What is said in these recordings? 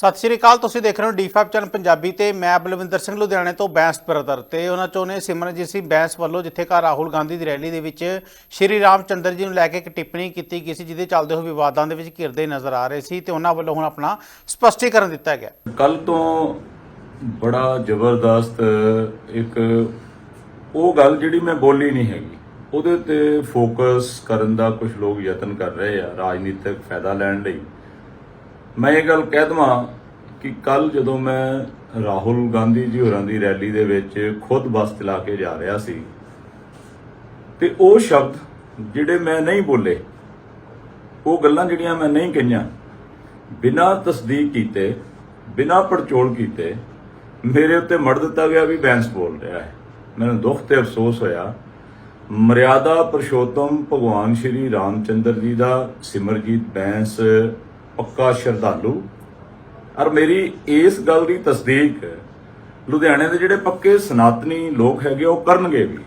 ਸਤਿ ਸ਼੍ਰੀ ਅਕਾਲ, ਤੁਸੀਂ ਦੇਖ ਰਹੇ ਹੋ ਡੀ5 ਚੈਨਲ ਪੰਜਾਬੀ ਤੇ ਮੈਂ ਬਲਵਿੰਦਰ ਸਿੰਘ ਲੁਧਿਆਣੇ ਤੋਂ ਬੈਂਸ ਬ੍ਰਦਰ ਤੇ ਉਹਨਾਂ ਚੋਂ ਨੇ ਸਿਮਰਨਜੀਤ ਸਿੰਘ ਬੈਂਸ ਵੱਲੋਂ ਜਿੱਥੇ ਘਰ ਰਾਹੁਲ ਗਾਂਧੀ ਦੀ ਰੈਲੀ ਦੇ ਵਿੱਚ ਸ਼੍ਰੀ ਰਾਮ ਚੰਦਰ ਜੀ ਨੂੰ ਲੈ ਕੇ ਇੱਕ ਟਿੱਪਣੀ ਕੀਤੀ ਗਈ ਸੀ, ਜਿਹਦੇ ਚੱਲਦੇ ਹੋਏ ਵਿਵਾਦਾਂ ਦੇ ਵਿੱਚ ਘਿਰਦੇ ਨਜ਼ਰ ਆ ਰਹੇ ਸੀ ਤੇ ਉਹਨਾਂ ਵੱਲੋਂ ਹੁਣ ਆਪਣਾ ਸਪਸ਼ਟੀਕਰਨ ਦਿੱਤਾ ਗਿਆ। ਕੱਲ ਤੋਂ ਬੜਾ ਜ਼ਬਰਦਸਤ ਇੱਕ ਉਹ ਗੱਲ ਜਿਹੜੀ ਮੈਂ ਬੋਲੀ ਨਹੀਂ ਹੈਗੀ, ਉਹਦੇ ਤੇ ਫੋਕਸ ਕਰਨ ਦਾ ਕੁਝ ਲੋਕ ਯਤਨ ਕਰ ਰਹੇ ਆ, ਰਾਜਨੀਤਿਕ ਫਾਇਦਾ ਲੈਣ ਲਈ। ਮੈਂ ਇਹ ਗੱਲ ਕਹਿ ਦਵਾਂ ਕਿ ਕੱਲ ਜਦੋਂ ਮੈਂ ਰਾਹੁਲ ਗਾਂਧੀ ਜੀ ਹੋਰਾਂ ਦੀ ਰੈਲੀ ਦੇ ਵਿੱਚ ਖੁਦ ਬੱਸ ਚਲਾ ਕੇ ਜਾ ਰਿਹਾ ਸੀ, ਤੇ ਉਹ ਸ਼ਬਦ ਜਿਹੜੇ ਮੈਂ ਨਹੀਂ ਬੋਲੇ, ਉਹ ਗੱਲਾਂ ਜਿਹੜੀਆਂ ਮੈਂ ਨਹੀਂ ਕਹੀਆਂ, ਬਿਨਾਂ ਤਸਦੀਕ ਕੀਤੇ, ਬਿਨਾਂ ਪੜਚੋਲ ਕੀਤੇ, ਮੇਰੇ ਉੱਤੇ ਮੜ ਦਿੱਤਾ ਗਿਆ ਵੀ ਬੈਂਸ ਬੋਲ ਰਿਹਾ ਹੈ। ਮੈਨੂੰ ਦੁੱਖ ਤੇ ਅਫਸੋਸ ਹੋਇਆ। ਮਰਿਆਦਾ ਪੁਰਸ਼ੋਤਮ ਭਗਵਾਨ ਸ਼੍ਰੀ ਰਾਮਚੰਦਰ ਜੀ ਦਾ ਸਿਮਰਜੀਤ ਬੈਂਸ, ਪੱਕਾ ਸ਼ਰਧਾਲੂ ਔਰ ਮੇਰੀ ਇਸ ਗੱਲ ਦੀ ਤਸਦੀਕ ਲੁਧਿਆਣੇ ਦੇ ਜਿਹੜੇ ਪੱਕੇ ਸਨਾਤਨੀ ਲੋਕ ਹੈਗੇ, ਉਹ ਕਰਨਗੇ ਵੀ।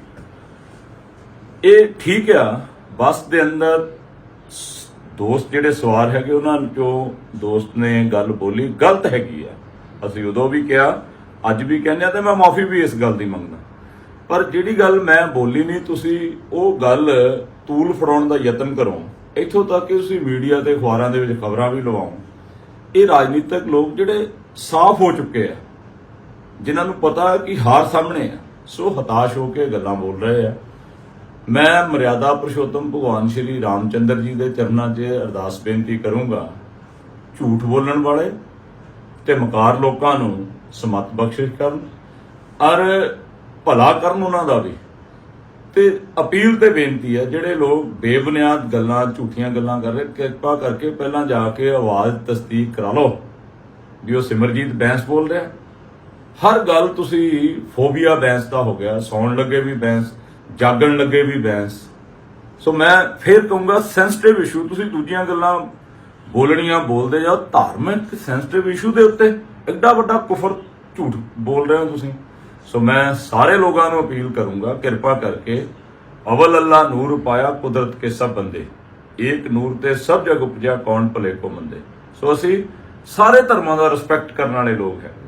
ਇਹ ਠੀਕ ਆ, ਬੱਸ ਦੇ ਅੰਦਰ ਦੋਸਤ ਜਿਹੜੇ ਸਵਾਰ ਹੈਗੇ, ਉਹਨਾਂ ਚੋਂ ਦੋਸਤ ਨੇ ਗੱਲ ਬੋਲੀ, ਗਲਤ ਹੈਗੀ ਆ। ਅਸੀਂ ਉਦੋਂ ਵੀ ਕਿਹਾ, ਅੱਜ ਵੀ ਕਹਿੰਦੇ ਆ, ਤੇ ਮੈਂ ਮਾਫੀ ਵੀ ਇਸ ਗੱਲ ਦੀ ਮੰਗਦਾ। ਪਰ ਜਿਹੜੀ ਗੱਲ ਮੈਂ ਬੋਲੀ ਨਹੀਂ, ਤੁਸੀਂ ਉਹ ਗੱਲ ਤੂਲ ਫੜਾਉਣ ਦਾ ਯਤਨ ਕਰੋ। ਇੱਥੋਂ ਤੱਕ ਕਿ ਤੁਸੀਂ ਮੀਡੀਆ ਤੇ ਅਖਬਾਰਾਂ ਦੇ ਵਿੱਚ ਖਬਰਾਂ ਵੀ ਲਵਾਓ। ਇਹ ਰਾਜਨੀਤਿਕ ਲੋਕ ਜਿਹੜੇ ਸਾਫ਼ ਹੋ ਚੁੱਕੇ ਆ, ਜਿਨ੍ਹਾਂ ਨੂੰ ਪਤਾ ਕਿ ਹਾਰ ਸਾਹਮਣੇ ਆ। ਸੋ ਹਤਾਸ਼ ਹੋ ਕੇ ਗੱਲਾਂ ਬੋਲ ਰਹੇ ਆ। ਮੈਂ ਮਰਿਆਦਾ ਪੁਰਸ਼ੋਤਮ ਭਗਵਾਨ ਸ਼੍ਰੀ ਰਾਮਚੰਦਰ ਜੀ ਦੇ ਚਰਨਾਂ 'ਚ ਅਰਦਾਸ ਬੇਨਤੀ ਕਰੂੰਗਾ, ਝੂਠ ਬੋਲਣ ਵਾਲੇ ਤੇ ਮਕਾਰ ਲੋਕਾਂ ਨੂੰ ਸਮਤ ਬਖਸ਼ਿਸ਼ ਕਰਨ ਔਰ ਭਲਾ ਕਰਨ ਉਹਨਾਂ ਦਾ ਵੀ। ਤੇ ਅਪੀਲ ਤੇ ਬੇਨਤੀ ਹੈ ਜਿਹੜੇ ਲੋਕ ਬੇਬੁਨਿਆਦ ਗੱਲਾਂ, ਝੂਠੀਆਂ ਗੱਲਾਂ ਕਰ ਰਹੇ, ਕਿਰਪਾ ਕਰਕੇ ਪਹਿਲਾਂ ਜਾ ਕੇ ਆਵਾਜ਼ ਤਸਦੀਕ ਕਰਾ ਲਓ। ਵੀ ਉਹ ਸਿਮਰਜੀਤ ਬੈਂਸ ਬੋਲ ਰਿਹਾ। ਹਰ ਗੱਲ ਤੁਸੀਂ ਫੋਬੀਆ ਬੈਂਸ ਦਾ ਹੋ ਗਿਆ, ਸੌਣ ਲੱਗੇ ਵੀ ਬੈਂਸ, ਜਾਗਣ ਲੱਗੇ ਵੀ ਬੈਂਸ। ਸੋ ਮੈਂ ਫੇਰ ਕਹੂੰਗਾ ਸੈਂਸਿਟਿਵ ਇਸ਼ੂ ਤੁਸੀਂ ਦੂਜੀਆਂ ਗੱਲਾਂ ਬੋਲਣੀਆਂ ਬੋਲਦੇ ਜਾਓ, ਧਾਰਮਿਕ ਸੈਂਸਿਟਿਵ ਇਸ਼ੂ ਦੇ ਉੱਤੇ ਐਡਾ ਵੱਡਾ ਕੁਫਰ ਝੂਠ ਬੋਲ ਰਹੇ ਹੋ ਤੁਸੀਂ। ਸੋ ਮੈਂ ਸਾਰੇ ਲੋਕਾਂ ਨੂੰ ਅਪੀਲ ਕਰੂੰਗਾ, ਕਿਰਪਾ ਕਰਕੇ ਅਵਲ ਅੱਲਾ ਨੂਰ ਪਾਇਆ ਕੁਦਰਤ ਕੇ ਸਭ ਬੰਦੇ। ਏਕ ਨੂਰ ਤੇ ਸਭ ਜਗ ਉਪਜਿਆ ਕੌਣ ਭਲੇ ਕੋ ਮੰਦੇ। ਸੋ ਅਸੀਂ ਸਾਰੇ ਧਰਮਾਂ ਦਾ ਰਿਸਪੈਕਟ ਕਰਨ ਵਾਲੇ ਲੋਕ ਹੈਗੇ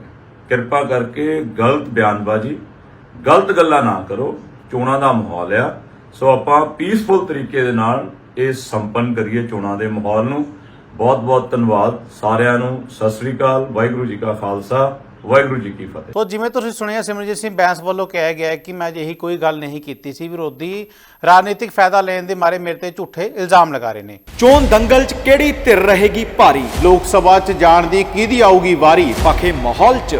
ਕਿਰਪਾ ਕਰਕੇ ਗਲਤ ਬਿਆਨਬਾਜ਼ੀ, ਗਲਤ ਗੱਲਾਂ ਨਾ ਕਰੋ, ਚੋਣਾਂ ਦਾ ਮਾਹੌਲ ਆ। ਸੋ ਆਪਾਂ ਪੀਸਫੁਲ ਤਰੀਕੇ ਦੇ ਨਾਲ ਇਹ ਸੰਪੰਨ ਕਰੀਏ ਚੋਣਾਂ ਦੇ ਮਾਹੌਲ ਨੂੰ। ਬਹੁਤ ਬਹੁਤ ਧੰਨਵਾਦ ਸਾਰਿਆਂ ਨੂੰ। ਸਤਿ ਸ੍ਰੀ ਅਕਾਲ, ਵਾਹਿਗੁਰੂ ਜੀ ਕਾ ਖਾਲਸਾ। ਵਾਹਿਗੁਰੂ ਜੀ ਕੀ ਫਤਿਹ। ਤੋ ਜਿਵੇਂ ਤੁਸੀਂ ਸੁਣਿਆ ਸਿਮਰਜੀਤ ਸਿੰਘ ਬੈਂਸ ਵੱਲੋਂ ਕਿਹਾ ਗਿਆ ਹੈ ਕਿ ਮੈਂ ਅਜਿਹੀ ਕੋਈ ਗੱਲ ਨਹੀਂ ਕੀਤੀ ਸੀ। ਵਿਰੋਧੀ ਰਾਜਨੀਤਿਕ ਫਾਇਦਾ ਲੈਣ ਦੇ ਮਾਰੇ ਮੇਰੇ ਤੇ ਝੂਠੇ ਇਲਜ਼ਾਮ ਲਗਾ ਰਹੇ ਨੇ। ਚੋਣ ਦੰਗਲ 'ਚ ਕਿਹੜੀ ਧਿਰ ਰਹੇਗੀ ਭਾਰੀ? ਲੋਕ ਸਭਾ 'ਚ ਜਾਣ ਦੀ ਕਿਹਦੀ ਆਊਗੀ ਵਾਰੀ? ਪਖੇ ਮਾਹੌਲ 'ਚ।